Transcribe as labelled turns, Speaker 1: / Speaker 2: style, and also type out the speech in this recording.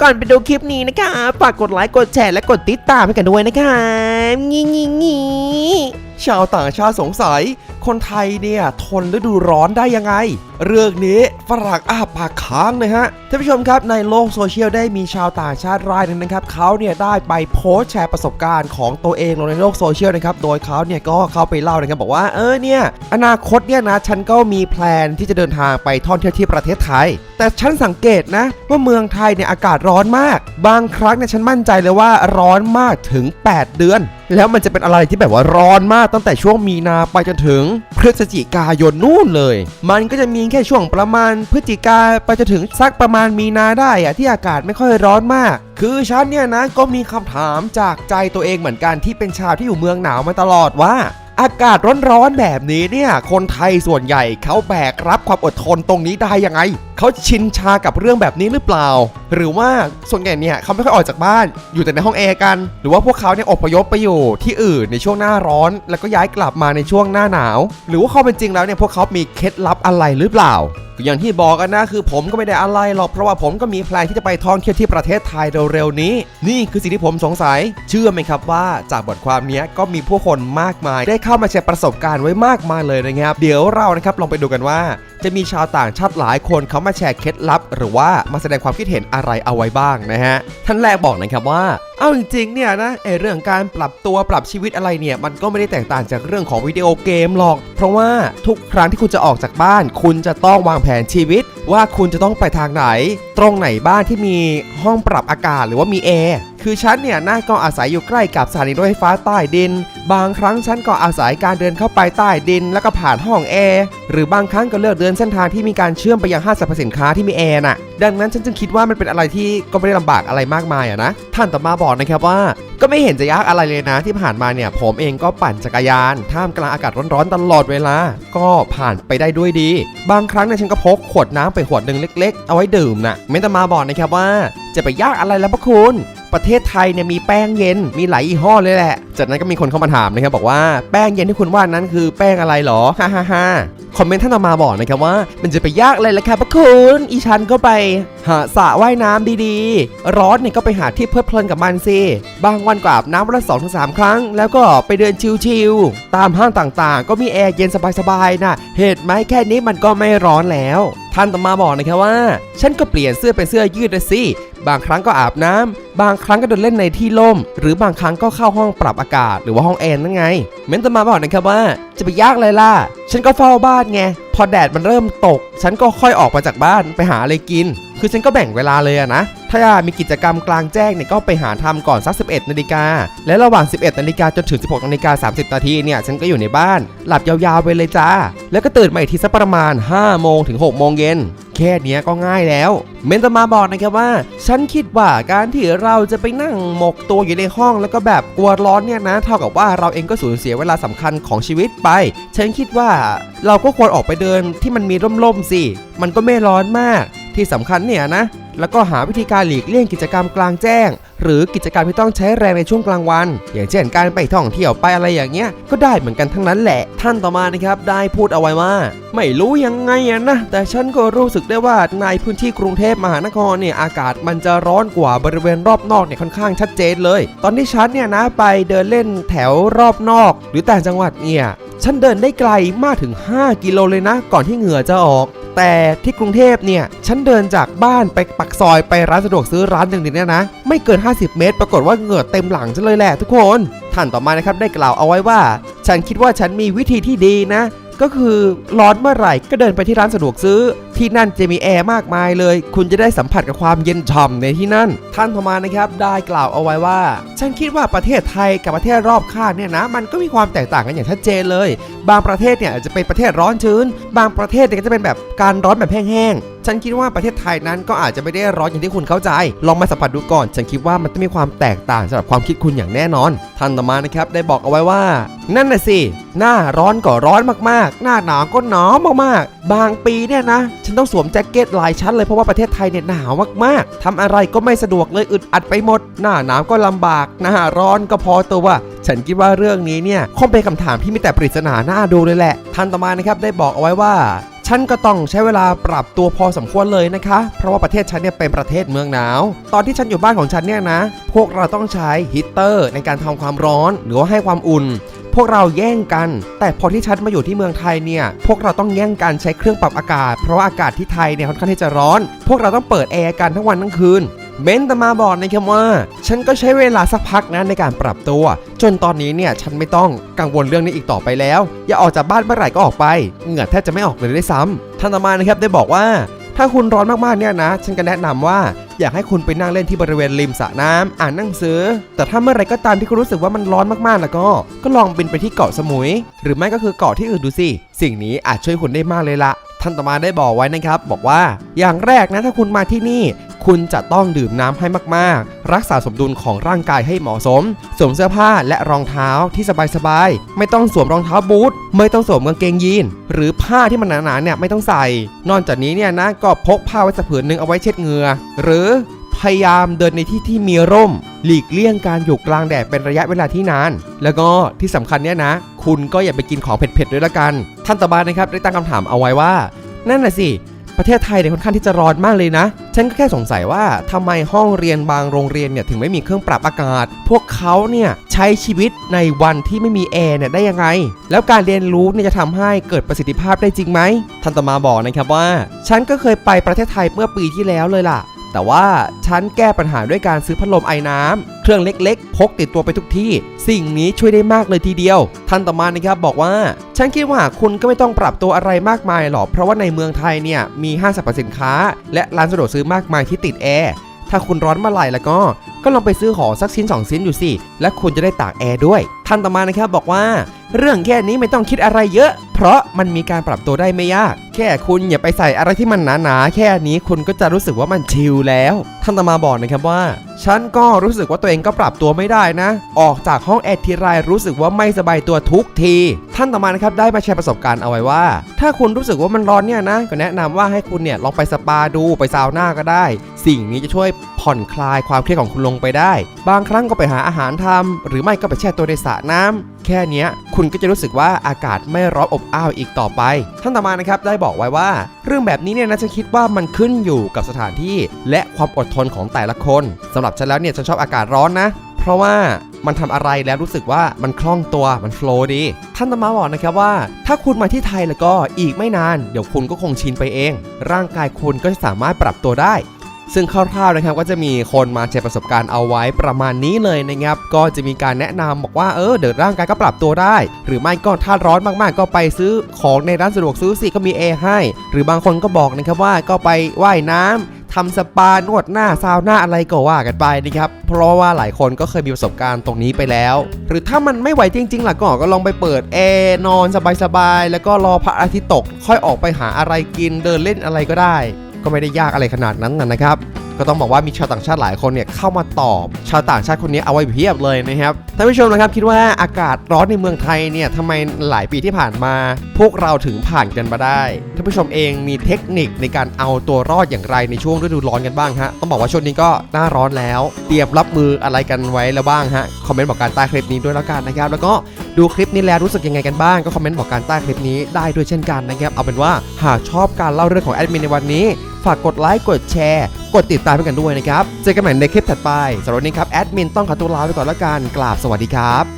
Speaker 1: ก่อนไปดูคลิปนี้นะคะฝากกดไลค์กดแชร์และกดติดตามให้กันด้วยนะคะงี้งี้งี้
Speaker 2: ชาวต่างชาติสงสัย คนไทยเนี่ยทนฤดูร้อนได้ยังไง เรื่องนี้ฝรั่งอ้าปากค้างเลยฮะท่านผู้ชมครับในโลกโซเชียลได้มีชาวต่างชาติรายหนึ่งนะครับเขาเนี่ยได้ไปโพสต์แชร์ประสบการณ์ของตัวเองลงในโลกโซเชียลนะครับโดยเขาเนี่ยก็เข้าไปเล่านะครับบอกว่าเออเนี่ยอนาคตเนี่ยนะฉันก็มีแพลนที่จะเดินทางไปท่องเที่ยวที่ประเทศไทย แต่ฉันสังเกตนะว่าเมืองไทยเนี่ยอากาศร้อนมาก บางครั้งเนี่ยฉันมั่นใจเลยว่าร้อนมากถึง 8 เดือน แล้วมันจะเป็นอะไรที่แบบว่าร้อนมากตั้งแต่ช่วงมีนาไปจนถึงพฤศจิกายนนู่นเลย มันก็จะมีแค่ช่วงประมาณพฤศจิกาไปจนถึงสักประมาณมีนาได้อะที่อากาศไม่ค่อยร้อนมาก คือฉันเนี่ยนะก็มีคำถามจากใจตัวเองเหมือนกันที่เป็นชาวที่อยู่เมืองหนาวมาตลอดว่า อากาศร้อนๆแบบนี้เนี่ยคนไทยส่วนใหญ่เขาแบกรับความอดทนตรงนี้ได้ยังไงเขาชินชากับเรื่องแบบนี้หรือเปล่า หรือว่าส่วนใหญ่เนี่ยเขาไม่ค่อยออกจากบ้าน อยู่แต่ในห้องแอร์กัน หรือว่าพวกเขาเนี่ยอพยพไปอยู่ที่อื่นในช่วงหน้าร้อน แล้วก็ย้ายกลับมาในช่วงหน้าหนาว หรือว่าเขาเป็นจริงแล้วเนี่ยพวกเขามีเคล็ดลับอะไรหรือเปล่า อย่างที่บอกกันนะคือผมก็ไม่ได้อะไรหรอกเพราะว่าผมก็มีแพลนที่จะไปท่องเที่ยวที่ประเทศไทยเร็วๆนี้ นี่คือสิ่งที่ผมสงสัย เชื่อไหมครับว่าจากบทความนี้ก็มีผู้คนมากมาย ได้เข้ามาแชร์ประสบการณ์ไว้มากมายเลยนะครับ เดี๋ยวเรานะครับลองไปดูกันว่าจะมีชาวต่างชาติหลายคนเขามาแชร์เคล็ดลับ หรือว่ามาแสดงความคิดเห็นอะไรเอาไว้บ้างนะฮะท่านแรกบอกนะครับว่าเอาจริงๆเนี่ยนะไอเรื่องการปรับตัวปรับชีวิตอะไรเนี่ย มันก็ไม่ได้แตกต่างจากเรื่องของวิดีโอเกมหรอก เพราะว่าทุกครั้งที่คุณจะออกจากบ้าน คุณจะต้องวางแผนชีวิต ว่าคุณจะต้องไปทางไหน ตรงไหนบ้านที่มีห้องปรับอากาศหรือว่ามีแอร์ คือฉันเนี่ยน่าก็อาศัยอยู่ใกล้กับสถานีรถไฟฟ้าใต้ดิน บางครั้งฉันก็อาศัยการเดินเข้าไปใต้ดิน แล้วก็ผ่านห้องแอร์หรือบางครั้งก็เลือกเดินเส้นทางที่มีการเชื่อมไปยังห้างสรรพสินค้าที่มีแอร์น่ะดังนั้นฉันจึงคิดว่ามันเป็นอะไรที่ก็ไม่ได้ลำบากอะไรมากมายอะนะท่านต่อมาบอกนะครับว่า ก็ไม่เห็นจะยากอะไรเลยนะที่ผ่านมาเนี่ยผมเองก็ปั่นจักรยาน ท่ามกลางอากาศร้อนๆตลอดเวลา ก็ผ่านไปได้ด้วยดี บางครั้งเนี่ยฉันก็พกขวดน้ำไปขวดหนึ่งเล็ก ๆ เอาไว้ดื่มนะเมนตามาบอกนะครับว่า จะไปยากอะไรแล้วพระคุณ ประเทศไทยเนี่ยมีแป้งเย็นมีหลายยี่ห้อเลยแหละ จากนั้นก็มีคนเข้ามาถามนะครับบอกว่าแป้งเย็นที่คุณว่านั้นคือแป้งอะไรหรอฮ่าฮ่าฮ่า คอมเมนต์ท่านต่อมาบอกนะครับว่า มันจะไปยากอะไรล่ะครับพระคุณอีชันก็ไปหาสระว่ายน้ำดีๆ ร้อนเนี่ยก็ไปหาที่เพลิดเพลินกับมันสิ บางวันก็อาบน้ำวันละสองถึงสามครั้ง แล้วก็ไปเดินชิลๆ ตามห้างต่างๆ ก็มีแอร์เย็นสบายๆนะเหตุไหมแค่นี้มันก็ไม่ร้อนแล้ว ท่านต่อมาบอกนะครับว่า ฉันก็เปลี่ยนเสื้อเป็นเสื้อยืดนะสิ บางครั้งก็อาบน้ำบางครั้งก็เดินเล่นในที่ร่ม หรือบางครั้งก็เข้าห้องปรับอากาศ หรือว่าห้องแอร์นั่นไง เมนตอมาบอกนะครับว่า จะไปยากเลยล่ะ ฉันก็เฝ้าบ้านไง พอแดดมันเริ่มตก ฉันก็ค่อยออกมาจากบ้านไปหาอะไรกิน คือฉันก็แบ่งเวลาเลยอะนะ ถ้ามีกิจกรรมกลางแจ้งเนี่ยก็ไปหาทำก่อนสัก 11นาฬิกา และระหว่าง 11นาฬิกาจนถึง 16นาฬิกา30นาทีเนี่ยฉันก็อยู่ในบ้าน หลับยาวๆไปเลยจ้า แล้วก็ตื่นมาอีกทีสักประมาณ 5 โมงถึง 6 โมงเย็นแค่นี้ก็ง่ายแล้ว เมนตมาบอกนะครับว่า ฉันคิดว่าการที่เราจะไปนั่งหมกตัวอยู่ในห้องแล้วก็แบบกลัวร้อนเนี่ยนะ เท่ากับว่าเราเองก็สูญเสียเวลาสำคัญของชีวิตไป ฉันคิดว่าเราก็ควรออกไปเดินที่มันมีร่มๆสิ มันก็ไม่ร้อนมาก ที่สำคัญเนี่ยนะ แล้วก็หาวิธีการหลีกเลี่ยงกิจกรรมกลางแจ้ง หรือกิจกรรมที่ต้องใช้แรงในช่วงกลางวัน อย่างเช่นการไปท่องเที่ยวไปอะไรอย่างเงี้ยก็ได้เหมือนกันทั้งนั้นแหละ ท่านต่อมานะครับได้พูดเอาไว้ว่า ไม่รู้ยังไงอะนะ แต่ฉันก็รู้สึกได้ว่าในพื้นที่กรุงเทพมหานครเนี่ยอากาศมันจะร้อนกว่าบริเวณรอบนอกเนี่ยค่อนข้างชัดเจนเลย ตอนที่ฉันเนี่ยนะไปเดินเล่นแถวรอบนอก หรือแต่จังหวัดเนี่ยฉันเดินได้ไกลมากถึง 5 กิโลเลยนะ ก่อนที่เหงื่อจะออก แต่ที่กรุงเทพเนี่ยฉันเดินจากบ้านไปปักซอยไปร้านสะดวกซื้อร้านหนึ่งเนี่ยนะไม่เกิน 50 เมตร ปรากฏว่าเหงื่อเต็มหลังฉันเลยแหละทุกคนท่านต่อมานะครับได้กล่าวเอาไว้ว่า ฉันคิดว่าฉันมีวิธีที่ดีนะ ก็คือร้อนเมื่อไหร่ก็เดินไปที่ร้านสะดวกซื้อ ที่นั่นจะมีแอร์มากมายเลย คุณจะได้สัมผัสกับความเย็นฉ่ำในที่นั่น ท่านพมานะครับได้กล่าวเอาไว้ว่า ฉันคิดว่าประเทศไทยกับประเทศรอบข้างเนี่ยนะมันก็มีความแตกต่างกันอย่างชัดเจนเลย บางประเทศเนี่ยอาจจะเป็นประเทศร้อนชื้น บางประเทศเนี่ยก็จะเป็นแบบการร้อนแบบแห้งๆฉันคิดว่าประเทศไทยนั้นก็อาจจะไม่ได้ร้อนอย่างที่คุณเข้าใจ ลองมาสัมผัสดูก่อน ฉันคิดว่ามันต้องมีความแตกต่างสำหรับความคิดคุณอย่างแน่นอน ท่านต่อมานะครับได้บอกเอาไว้ว่า นั่นน่ะสิ หน้าร้อนก็ร้อนมากๆ หน้าหนาวก็หนาวมากๆ บางปีเนี่ยนะ ฉันต้องสวมแจ็คเก็ตหลายชั้นเลยเพราะว่าประเทศไทยเนี่ยหนาวมากๆทำอะไรก็ไม่สะดวกเลยอึดอัดไปหมด หน้าหนาวก็ลำบาก หน้าร้อนก็พอตัวฉันคิดว่าเรื่องนี้เนี่ยคงเป็นคำถามที่มีแต่ปริศนาหน้าดูเลยแหละท่านต่อมานะครับได้บอกเอาไว้ว่า ฉันก็ต้องใช้เวลาปรับตัวพอสมควรเลยนะคะ เพราะว่าประเทศฉันเนี่ยเป็นประเทศเมืองหนาว ตอนที่ฉันอยู่บ้านของฉันเนี่ยนะ พวกเราต้องใช้ฮีตเตอร์ในการทำความร้อน หรือว่าให้ความอุ่น พวกเราแย่งกัน แต่พอที่ฉันมาอยู่ที่เมืองไทยเนี่ย พวกเราต้องแย่งกันใช้เครื่องปรับอากาศ เพราะว่าอากาศที่ไทยเนี่ยค่อนข้างที่จะร้อน พวกเราต้องเปิดแอร์กันทั้งวันทั้งคืน เบนตมาบอกนะครับว่า ฉันก็ใช้เวลาสักพักนะในการปรับตัว จนตอนนี้เนี่ยฉันไม่ต้องกังวลเรื่องนี้อีกต่อไปแล้ว อย่าออกจากบ้านเมื่อไหร่ก็ออกไป เหงื่อแทบจะไม่ออกเลยด้วยซ้ำท่านตมานะครับได้บอกว่า ถ้าคุณร้อนมากๆเนี่ยนะ ฉันก็แนะนำว่าอยากให้คุณไปนั่งเล่นที่บริเวณริมสระน้ำอ่านหนังสือ แต่ถ้าเมื่อไหรก็ตามที่คุณรู้สึกว่ามันร้อนมากๆแล้วก็ ก็ลองบินไปที่เกาะสมุย หรือไม่ก็คือเกาะที่อื่นดูสิ สิ่งนี้อาจช่วยคุณได้มากเลยละ ท่านต่อมาได้บอกไว้นะครับ บอกว่าอย่างแรกนะถ้าคุณมาที่นี่ คุณจะต้องดื่มน้ำให้มากๆ รักษาสมดุลของร่างกายให้เหมาะสม สวมเสื้อผ้าและรองเท้าที่สบายๆ ไม่ต้องสวมรองเท้าบูทไม่ต้องสวมกางเกงยีนหรือผ้าที่มันหนาๆเนี่ยไม่ต้องใส่ นอกจากนี้เนี่ยนะก็พกผ้าไว้สักผืนหนึ่งเอาไว้เช็ดเหงื่อหรือ พยายามเดินในที่ที่มีร่ม หลีกเลี่ยงการอยู่กลางแดดเป็นระยะเวลาที่นาน แล้วก็ที่สำคัญเนี่ยนะ คุณก็อย่าไปกินของเผ็ดๆด้วยละกัน ท่านต่อมานนะครับได้ตั้งคำถามเอาไว้ว่า นั่นน่ะสิ ประเทศไทยเนี่ยค่อนข้างที่จะร้อนมากเลยนะ ฉันก็แค่สงสัยว่าทำไมห้องเรียนบางโรงเรียนเนี่ยถึงไม่มีเครื่องปรับอากาศ พวกเขาเนี่ยใช้ชีวิตในวันที่ไม่มีแอร์เนี่ยได้ยังไง แล้วการเรียนรู้เนี่ยจะทำให้เกิดประสิทธิภาพได้จริงไหมท่านตมาบอกนะครับว่า ฉันก็เคยไปประเทศไทยเมื่อปีที่แล้วเลยล่ะ แต่ว่าฉันแก้ปัญหาด้วยการซื้อพัดลมไอ้น้ำเครื่องเล็กๆ พกติดตัวไปทุกที่ สิ่งนี้ช่วยได้มากเลยทีเดียว ท่านต่อมานะครับบอกว่า ฉันคิดว่าคุณก็ไม่ต้องปรับตัวอะไรมากมายหรอก เพราะว่าในเมืองไทยเนี่ยมีห้างสรรพสินค้า และร้านสะดวกซื้อมากมายที่ติดแอร์ถ้าคุณร้อนเมื่อไหร่แล้วก็ ก็ลองไปซื้อของสักชิ้นสองชิ้นอยู่สิ และคุณจะได้ตากแอร์ด้วย ท่านต่อมานะครับบอกว่า เรื่องแค่นี้ไม่ต้องคิดอะไรเยอะ เพราะมันมีการปรับตัวได้ไม่ยาก แค่คุณอย่าไปใส่อะไรที่มันหนาๆแค่นี้คุณก็จะรู้สึกว่ามันชิลแล้ว ท่านต่อมาบอกนะครับว่า ฉันก็รู้สึกว่าตัวเองก็ปรับตัวไม่ได้นะ ออกจากห้องแอร์ทีไรรู้สึกว่าไม่สบายตัวทุกที ท่านต่อมานะครับได้มาแชร์ประสบการณ์เอาไว้ว่า ถ้าคุณรู้สึกว่ามันร้อนเนี่ยนะก็แนะนำว่าให้คุณเนี่ยลองไปสปาดูไปซาวน่าก็ได้ สิ่งนี้จะช่วย ผ่อนคลายความเครียดของคุณลงไปได้ บางครั้งก็ไปหาอาหารทำหรือไม่ก็ไปแช่ตัวในสระน้ำแค่นี้คุณก็จะรู้สึกว่าอากาศไม่ร้อนอบอ้าวอีกต่อไป ท่านต่อมานะครับได้บอกไว้ว่า เรื่องแบบนี้เนี่ยนะฉันคิดว่ามันขึ้นอยู่กับสถานที่ และความอดทนของแต่ละคนสำหรับฉันแล้วเนี่ยฉันชอบอากาศร้อนนะเพราะว่ามันทำอะไรแล้วรู้สึกว่ามันคล่องตัวมันโฟล์ดี ท่านตมาบอกนะครับว่า ถ้าคุณมาที่ไทยแล้วก็อีกไม่นาน เดี๋ยวคุณก็คงชินไปเอง ร่างกายคุณก็จะสามารถปรับตัวได้ ซึ่งคร่าวๆนะครับก็จะมีคนมาแชร์ประสบการณ์เอาไว้ประมาณนี้เลยนะครับ ก็จะมีการแนะนำบอกว่าเออเดี๋ยวร่างกายก็ปรับตัวได้ หรือไม่ก็ถ้าร้อนมากๆ ก็ไปซื้อของในร้านสะดวกซื้อสิก็มีแอร์ให้ หรือบางคนก็บอกนะครับว่าก็ไปว่ายน้ำทำสปานวดหน้าซาวน่าอะไรก็ว่ากันไปนะครับ เพราะว่าหลายคนก็เคยมีประสบการณ์ตรงนี้ไปแล้ว หรือถ้ามันไม่ไหวจริงๆล่ะก็ก็ลองไปเปิดแอร์นอนสบายๆแล้วก็รอพระอาทิตย์ตก ค่อยออกไปหาอะไรกินเดินเล่นอะไรก็ได้ ก็ไม่ได้ยากอะไรขนาดนั้นนะครับ ก็ต้องบอกว่ามีชาวต่างชาติหลายคนเนี่ยเข้ามาตอบ ชาวต่างชาติคนนี้เอาไว้เพียบเลยนะครับท่านผู้ชมนะครับคิดว่าอากาศร้อนในเมืองไทยเนี่ยทำไมหลายปีที่ผ่านมา พวกเราถึงผ่านกันมาได้ท่านผู้ชมเองมีเทคนิคในการเอาตัวรอดอย่างไรในช่วงฤดูร้อนกันบ้างฮะต้องบอกว่าช่วงนี้ก็หน้าร้อนแล้ว เตรียมรับมืออะไรกันไว้แล้วบ้างฮะคอมเมนต์บอกการใต้คลิปนี้ด้วยแล้วกันนะครับแล้วก็ดูคลิปนี้แล้วรู้สึกยังไงกันบ้างก็คอมเมนต์บอกการใต้คลิปนี้ได้ด้วยเช่นกันนะครับเอาเป็นว่าหากชอบการเล่าเรื่องของแอดมินในวันนี้ากกดไลค์กดแชร์กดติดตามให้กันด้วยนะครับ เจอกันใหม่ในคลิปถัดไปสำหรับวันนี้ครับแอดมินต้องขอตัวลาไปก่อนแล้วกันกราบสวัสดีครับ